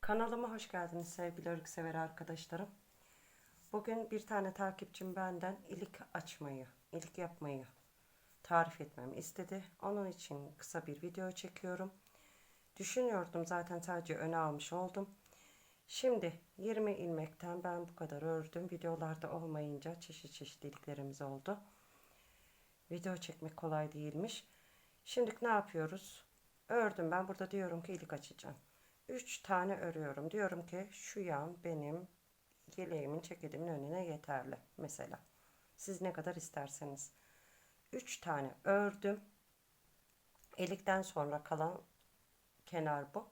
Kanalıma hoş geldiniz sevgili örgü sever arkadaşlarım. Bugün bir tane takipçim benden ilik açmayı, ilik yapmayı tarif etmemi istedi. Onun için kısa bir video çekiyorum. Düşünüyordum zaten sadece öne almış oldum. Şimdi 20 ilmekten ben bu kadar ördüm. Videolarda olmayınca çeşit çeşit iliklerimiz oldu. Video çekmek kolay değilmiş. Şimdi ne yapıyoruz? Ördüm ben burada diyorum ki ilik açacağım. 3 tane örüyorum. Diyorum ki şu yan benim yeleğimin ceketimin önüne yeterli mesela. Siz ne kadar isterseniz. 3 tane ördüm. Elikten sonra kalan kenar bu.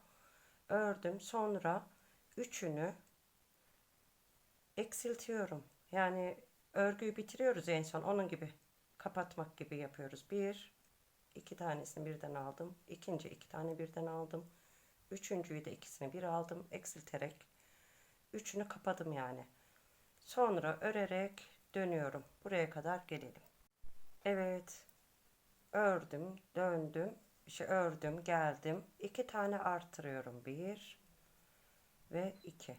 Ördüm. Sonra üçünü eksiltiyorum. Yani örgüyü bitiriyoruz en son. Onun gibi kapatmak gibi yapıyoruz. Bir, iki tanesini birden aldım. İkinci iki tane birden aldım. Üçüncüyü de ikisini bir aldım. Eksilterek üçünü kapadım yani. Sonra örerek dönüyorum. Buraya kadar gelelim. Evet. Ördüm, döndüm. İşte ördüm, geldim. İki tane artırıyorum. Bir ve iki.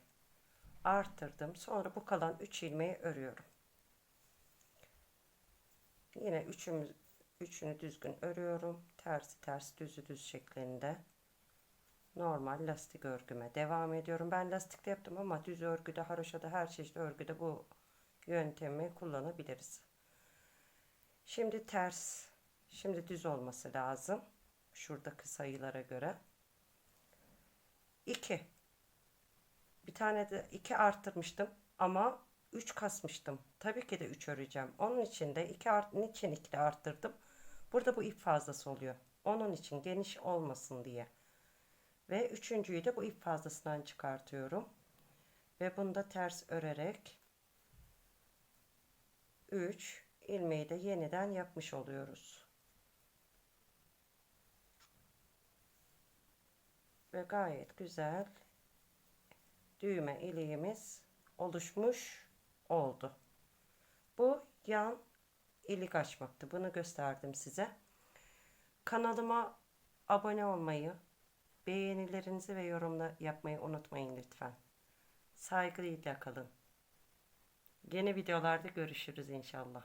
Arttırdım. Sonra bu kalan üç ilmeği örüyorum. Yine üçümüz, üçünü düzgün örüyorum. Tersi ters düzü düz şeklinde normal lastik örgüme devam ediyorum. Ben lastikte yaptım ama düz örgüde, haroşada her çeşit örgüde bu yöntemi kullanabiliriz. Şimdi ters, şimdi düz olması lazım. Şuradaki sayılara göre. 2. Bir tane de 2 arttırmıştım ama 3 kasmıştım. Tabii ki de 3 öreceğim. Onun için de 2 art niçin 2 de arttırdım? Burada bu ip fazlası oluyor. Onun için geniş olmasın diye. Ve üçüncüyü de bu ip fazlasından çıkartıyorum. Ve bunu da ters örerek 3 ilmeği de yeniden yapmış oluyoruz. Ve gayet güzel düğme iliğimiz oluşmuş oldu. Bu yan ilik açmaktı. Bunu gösterdim size. Kanalıma abone olmayı, Beğenilerinizi ve yorumla yapmayı unutmayın lütfen. Saygıyla kalın. Yeni videolarda görüşürüz inşallah.